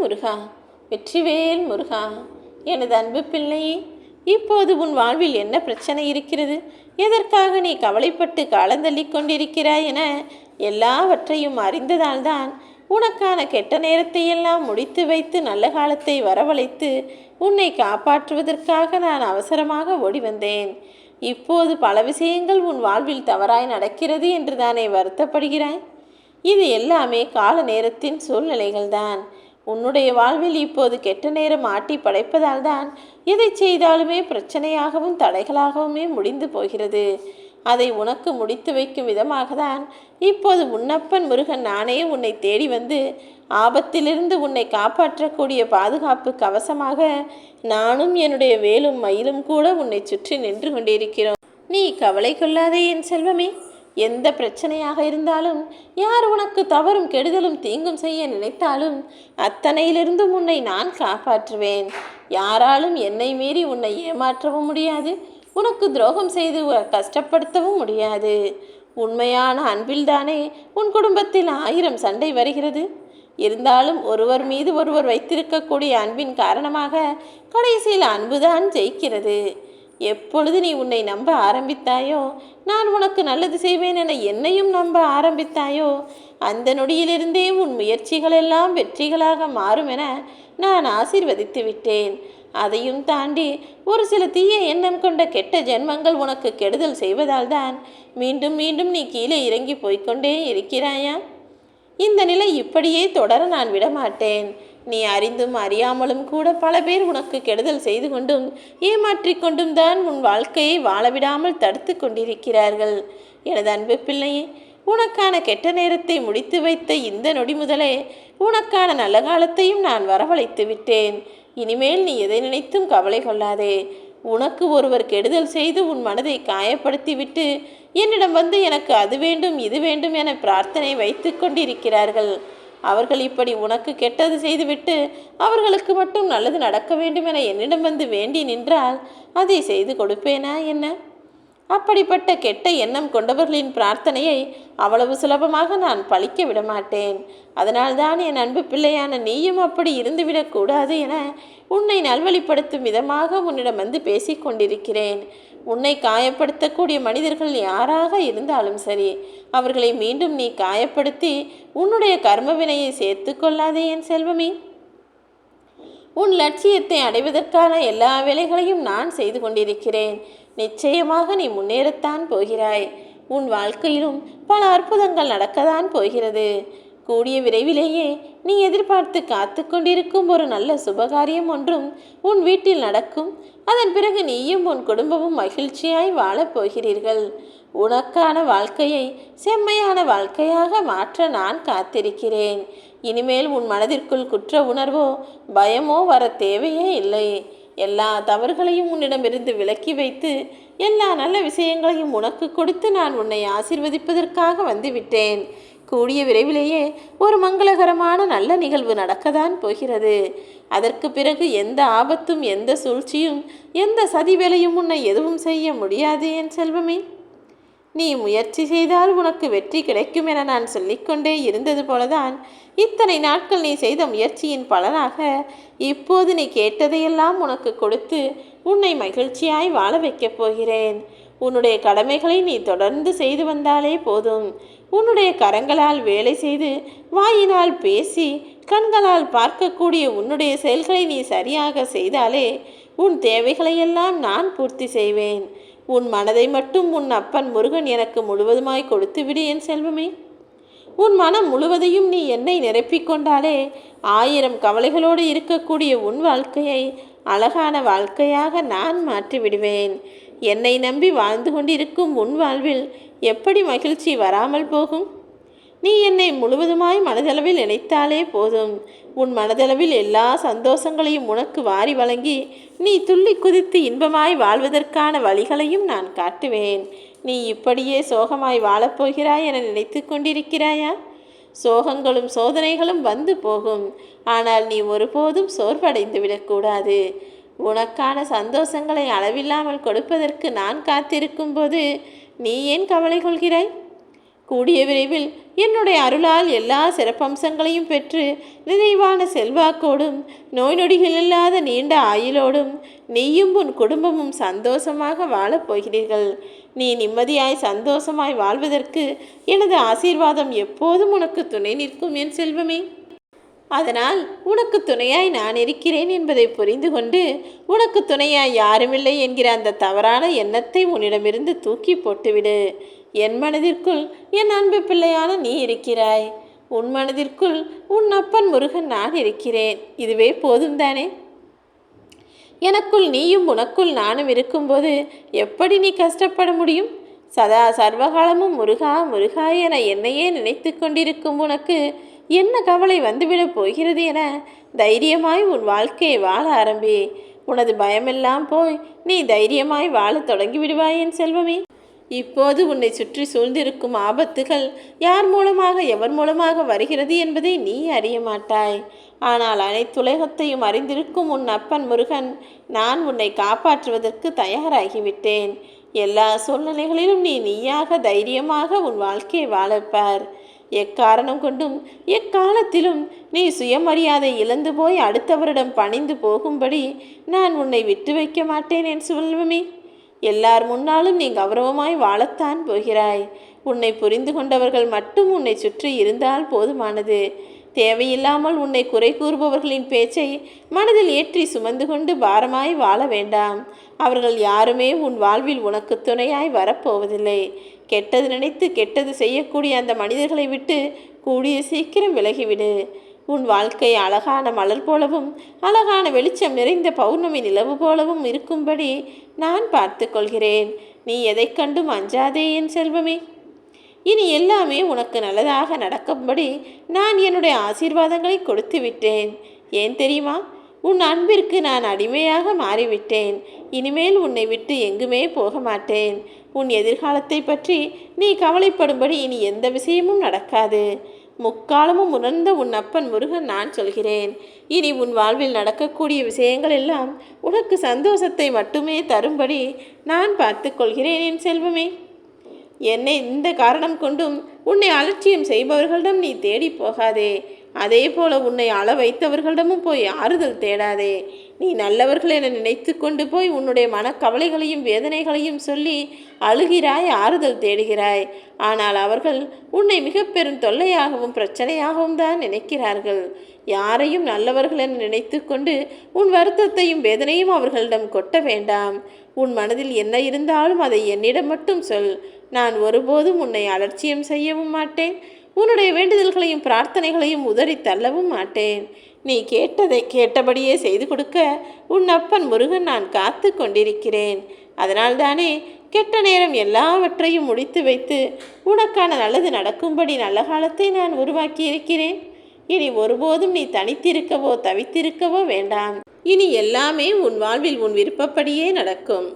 முருகா வெற்றிவேல் முருகா எனது அன்பு பிள்ளையே இப்போது உன் வாழ்வில் என்ன பிரச்சனை இருக்கிறது? எதற்காக நீ கவலைப்பட்டு காலந்தள்ளி கொண்டிருக்கிறாய் என எல்லாவற்றையும் அறிந்ததால்தான் உனக்கான கெட்ட நேரத்தை எல்லாம் முடித்து வைத்து நல்ல காலத்தை வரவழைத்து உன்னை காப்பாற்றுவதற்காக நான் அவசரமாக ஓடி வந்தேன். இப்போது பல விஷயங்கள் உன் வாழ்வில் தவறாய் நடக்கிறது என்று தானே வருத்தப்படுகிறாய்? இது எல்லாமே கால நேரத்தின் சூழ்நிலைகள்தான். உன்னுடைய வாழ்வில் இப்போது கெட்ட நேரம் ஆட்டி படைப்பதால் தான் எதை செய்தாலுமே பிரச்சனையாகவும் தடைகளாகவுமே முடிந்து போகிறது. அதை உனக்கு முடித்து வைக்கும் விதமாக தான் இப்போது உன்னப்பன் முருகன் நானே உன்னை தேடி வந்து ஆபத்திலிருந்து உன்னை காப்பாற்றக்கூடிய பாதுகாப்பு கவசமாக நானும் என்னுடைய வேலும் மயிலும் கூட உன்னை சுற்றி நின்று கொண்டிருக்கிறோம். நீ கவலை கொள்ளாதே என் செல்வமே. எந்த பிரச்சனையாக இருந்தாலும் யார் உனக்கு தவறும் கெடுதலும் தீங்கும் செய்ய நினைத்தாலும் அத்தனையிலிருந்தும் உன்னை நான் காப்பாற்றுவேன். யாராலும் என்னை மீறி உன்னை ஏமாற்றவும் முடியாது உனக்கு துரோகம் செய்து கஷ்டப்படுத்தவும் முடியாது. உண்மையான அன்பில்தானே உன் குடும்பத்தில் ஆயிரம் சண்டை வருகிறது. இருந்தாலும் ஒருவர் மீது ஒருவர் வைத்திருக்கக்கூடிய அன்பின் காரணமாக கடைசியில் அன்புதான் ஜெயிக்கிறது. எப்பொழுது நீ உன்னை நம்ப ஆரம்பித்தாயோ நான் உனக்கு நல்லது செய்வேன் என என்னையும் நம்ப ஆரம்பித்தாயோ அந்த நொடியிலிருந்தே உன் முயற்சிகளெல்லாம் வெற்றிகளாக மாறும் என நான் ஆசீர்வதித்து விட்டேன். அதையும் தாண்டி ஒரு சில தீய எண்ணம் கொண்ட கெட்ட ஜென்மங்கள் உனக்கு கெடுதல் செய்வதால் தான் மீண்டும் மீண்டும் நீ கீழே இறங்கி போய்க்கொண்டே இருக்கிறாயா? இந்த நிலை இப்படியே தொடர நான் விடமாட்டேன். நீ அறிந்தும் அறியாமலும் கூட பல பேர் உனக்கு கெடுதல் செய்து கொண்டும் ஏமாற்றிக் கொண்டும் தான் உன் வாழ்க்கையை வாழவிடாமல் தடுத்து கொண்டிருக்கிறார்கள். எனது அன்பு பிள்ளையே உனக்கான கெட்ட நேரத்தை முடித்து வைத்த இந்த நொடி முதலே உனக்கான நல்ல காலத்தையும் நான் வரவழைத்து விட்டேன். இனிமேல் நீ எதை நினைத்தும் கவலை கொள்ளாதே. உனக்கு ஒருவர் கெடுதல் செய்து உன் மனதை காயப்படுத்திவிட்டு என்னிடம் வந்து எனக்கு அது வேண்டும் இது வேண்டும் என பிரார்த்தனை வைத்து கொண்டிருக்கிறார்கள். அவர்கள் இப்படி உனக்கு கெட்டது செய்துவிட்டு அவர்களுக்கு மட்டும் நல்லது நடக்க வேண்டும் என என்னிடம் வந்து வேண்டி நின்றால் அதை செய்து கொடுப்பேனா என்ன? அப்படிப்பட்ட கெட்ட எண்ணம் கொண்டவர்களின் பிரார்த்தனையை அவ்வளவு சுலபமாக நான் பழிக்க விடமாட்டேன். அதனால்தான் என் அன்பு பிள்ளையான நீயும் அப்படி இருந்துவிடக்கூடாது என உன்னை நல்வழிப்படுத்தும் விதமாக உன்னிடம் வந்து பேசிக் கொண்டிருக்கிறேன் உன்னை காயப்படுத்தக்கூடிய மனிதர்கள் யாராக இருந்தாலும் சரி அவர்களை மீண்டும் நீ காயப்படுத்தி உன்னுடைய கர்மவினையை சேர்த்து கொள்ளாதே என் செல்வமே. உன் லட்சியத்தை அடைவதற்கான எல்லா வேலைகளையும் நான் செய்து கொண்டிருக்கிறேன். நிச்சயமாக நீ முன்னேறத்தான் போகிறாய். உன் வாழ்க்கையிலும் பல அற்புதங்கள் நடக்கத்தான் போகிறது. கூடிய விரைவிலேயே நீ எதிர்பார்த்து காத்து கொண்டிருக்கும் ஒரு நல்ல சுபகாரியம் ஒன்றும் உன் வீட்டில் நடக்கும். அதன் பிறகு நீயும் உன் குடும்பமும் மகிழ்ச்சியாய் வாழப் போகிறீர்கள். உனக்கான வாழ்க்கையை செம்மையான வாழ்க்கையாக மாற்ற நான் காத்திருக்கிறேன். இனிமேல் உன் மனதிற்குள் குற்ற உணர்வோ பயமோ வர தேவையே இல்லை. எல்லா தவறுகளையும் உன்னிடமிருந்து விலக்கி வைத்து எல்லா நல்ல விஷயங்களையும் உனக்கு கொடுத்து நான் உன்னை ஆசிர்வதிப்பதற்காக வந்துவிட்டேன். கூடிய விரைவிலேயே ஒரு மங்களகரமான நல்ல நிகழ்வு நடக்கத்தான் போகிறது. அதற்கு பிறகு எந்த ஆபத்தும் எந்த சூழ்ச்சியும் எந்த சதி வேலையும் உன்னை எதுவும் செய்ய முடியாது என் செல்வமே. நீ முயற்சி செய்தால் உனக்கு வெற்றி கிடைக்கும் என நான் சொல்லிக்கொண்டே இருந்தது போலதான் இத்தனை நாட்கள் நீ செய்த முயற்சியின் பலனாக இப்போது நீ கேட்டதையெல்லாம் உனக்கு கொடுத்து உன்னை மகிழ்ச்சியாய் வாழ வைக்கப் போகிறேன். உன்னுடைய கடமைகளை நீ தொடர்ந்து செய்து வந்தாலே போதும். உன்னுடைய கரங்களால் வேலை செய்து வாயினால் பேசி கண்களால் பார்க்கக்கூடிய உன்னுடைய செயல்களை நீ சரியாக செய்தாலே உன் தேவைகளையெல்லாம் நான் பூர்த்தி செய்வேன். உன் மனதை மட்டும் உன் அப்பன் முருகன் எனக்கு முழுவதுமாய் கொடுத்து விடு என் செல்வமே. உன் மனம் முழுவதையும் நீ என்னை நிரப்பிக் கொண்டாலே ஆயிரம் கவலைகளோடு இருக்கக்கூடிய உன் வாழ்க்கையை அழகான வாழ்க்கையாக நான் மாற்றி விடுவேன். என்னை நம்பி வாழ்ந்து கொண்டிருக்கும் உன் வாழ்வில் எப்படி மகிழ்ச்சி வராமல் போகும்? நீ என்னை முழுவதுமாய் மனதளவில் நினைத்தாலே போதும். உன் மனதளவில் எல்லா சந்தோஷங்களையும் உனக்கு வாரி வழங்கி நீ துள்ளி குதித்து இன்பமாய் வாழ்வதற்கான வழிகளையும் நான் காட்டுவேன். நீ இப்படியே சோகமாய் வாழப்போகிறாய் என நினைத்து கொண்டிருக்கிறாயா? சோகங்களும் சோதனைகளும் வந்து போகும். ஆனால் நீ ஒருபோதும் சோர்வடைந்து விடக்கூடாது. உனக்கான சந்தோஷங்களை அளவில்லாமல் கொடுப்பதற்கு நான் காத்திருக்கும் போது நீ ஏன் கவலை கொள்கிறாய்? கூடிய விரைவில் என்னுடைய அருளால் எல்லா சிறப்பம்சங்களையும் பெற்று நிறைவான செல்வாக்கோடும் நோய் நொடிகள் இல்லாத நீண்ட ஆயுளோடும் நீயும் உன் குடும்பமும் சந்தோஷமாக வாழப் போகிறீர்கள். நீ நிம்மதியாய் சந்தோஷமாய் வாழ்வதற்கு எனது ஆசீர்வாதம் எப்போதும் உனக்கு துணை நிற்கும் என் செல்வமே. அதனால் உனக்கு துணையாய் நான் இருக்கிறேன் என்பதை புரிந்து கொண்டு உனக்கு துணையாய் யாருமில்லை என்கிற அந்த தவறான எண்ணத்தை உன்னிடமிருந்து தூக்கி போட்டுவிடு. என் மனதிற்குள் என் அன்பு பிள்ளையான நீ இருக்கிறாய். உன் மனதிற்குள் உன் அப்பன் முருகன் நான் இருக்கிறேன். இதுவே போதும் தானே? எனக்குள் நீயும் உனக்குள் நானும் இருக்கும்போது எப்படி நீ கஷ்டப்பட முடியும்? சதா சர்வகாலமும் முருகா முருகா என என்னையே நினைத்து கொண்டிருக்கும் உனக்கு என்ன கவலை வந்துவிடப் போகிறது என தைரியமாய் உன் வாழ்க்கையை வாழ ஆரம்பி. உனது பயமெல்லாம் போய் நீ தைரியமாய் வாழத் தொடங்கி விடுவாய் என் செல்வமே. இப்போது உன்னை சுற்றி சூழ்ந்திருக்கும் ஆபத்துகள் யார் மூலமாக எவர் மூலமாக வருகிறது என்பதை நீ அறிய மாட்டாய். ஆனால் அனைத்துலகத்தையும் அறிந்திருக்கும் உன் அப்பன் முருகன் நான் உன்னை காப்பாற்றுவதற்கு தயாராகிவிட்டேன். எல்லா சூழ்நிலைகளிலும் நீ நீயாக தைரியமாக உன் வாழ்க்கையை வாழப்பார். எக்காரணம் கொண்டும் எக்காலத்திலும் நீ சுயமரியாதை இழந்து போய் அடுத்தவரிடம் பணிந்து போகும்படி நான் உன்னை விட்டு வைக்க மாட்டேன் என் செல்வமே. எல்லார் முன்னாலும் நீ கௌரவமாய் வாழத்தான் போகிறாய். உன்னை புரிந்து கொண்டவர்கள் மட்டும் உன்னை சுற்றி இருந்தால் போதுமானது. தேவையில்லாமல் உன்னை குறை கூறுபவர்களின் பேச்சை மனதில் ஏற்றி சுமந்து கொண்டு பாரமாய் வாழ வேண்டாம். அவர்கள் யாருமே உன் வாழ்வில் உனக்கு துணையாய் வரப்போவதில்லை. கெட்டது நினைத்து கெட்டது செய்யக்கூடிய அந்த மனிதர்களை விட்டு கூடிய சீக்கிரம் விலகிவிடு. உன் வாழ்க்கை அழகான மலர் போலவும் அழகான வெளிச்சம் நிறைந்த பௌர்ணமி நிலவு போலவும் இருக்கும்படி நான் பார்த்து கொள்கிறேன். நீ எதைக் கண்டும் அஞ்சாதே என் செல்வமே. இனி எல்லாமே உனக்கு நல்லதாக நடக்கும்படி நான் என்னுடைய ஆசீர்வாதங்களை கொடுத்து விட்டேன். ஏன் தெரியுமா? உன் அன்பிற்கு நான் அடிமையாக மாறிவிட்டேன். இனிமேல் உன்னை விட்டு எங்குமே போக மாட்டேன். உன் எதிர்காலத்தை பற்றி நீ கவலைப்படும்படி இனி எந்த விஷயமும் நடக்காது. முக்காலமும் உணர்ந்த உன் அப்பன் முருகன் நான் சொல்கிறேன். இனி உன் வாழ்வில் நடக்கக்கூடிய விஷயங்கள் எல்லாம் உனக்கு சந்தோஷத்தை மட்டுமே தரும்படி நான் பார்த்து கொள்கிறேன் என் செல்வமே. என்னை இந்த காரணம் கொண்டும் உன்னை அலட்சியம் செய்பவர்களிடம் நீ தேடி போகாதே. அதே போல உன்னை அள வைத்தவர்களிடமும் போய் ஆறுதல் தேடாதே. நீ நல்லவர்கள் என நினைத்து கொண்டு போய் உன்னுடைய மனக்கவலைகளையும் வேதனைகளையும் சொல்லி அழுகிறாய் ஆறுதல் தேடுகிறாய். ஆனால் அவர்கள் உன்னை மிக பெரும் தொல்லையாகவும் பிரச்சனையாகவும் தான் நினைக்கிறார்கள். யாரையும் நல்லவர்கள் என நினைத்து கொண்டு உன் வருத்தத்தையும் வேதனையும் அவர்களிடம் கொட்ட வேண்டாம். உன் மனதில் என்ன இருந்தாலும் அதை என்னிடம் மட்டும் சொல். நான் ஒருபோதும் உன்னை அலட்சியம் செய்யவும் மாட்டேன். உன்னுடைய வேண்டுதல்களையும் பிரார்த்தனைகளையும் உதறி தள்ளவும் மாட்டேன். நீ கேட்டதை கேட்டபடியே செய்து கொடுக்க உன் அப்பன் முருகன் நான் காத்து கொண்டிருக்கிறேன். அதனால்தானே கெட்ட நேரம் எல்லாவற்றையும் முடித்து வைத்து உனக்கான நல்லது நடக்கும்படி நல்ல காலத்தை நான் உருவாக்கி இருக்கிறேன் இனி ஒருபோதும் நீ தனித்திருக்கவோ தவித்திருக்கவோ வேண்டாம். இனி எல்லாமே உன் வாழ்வில் உன் விருப்பப்படியே நடக்கும்.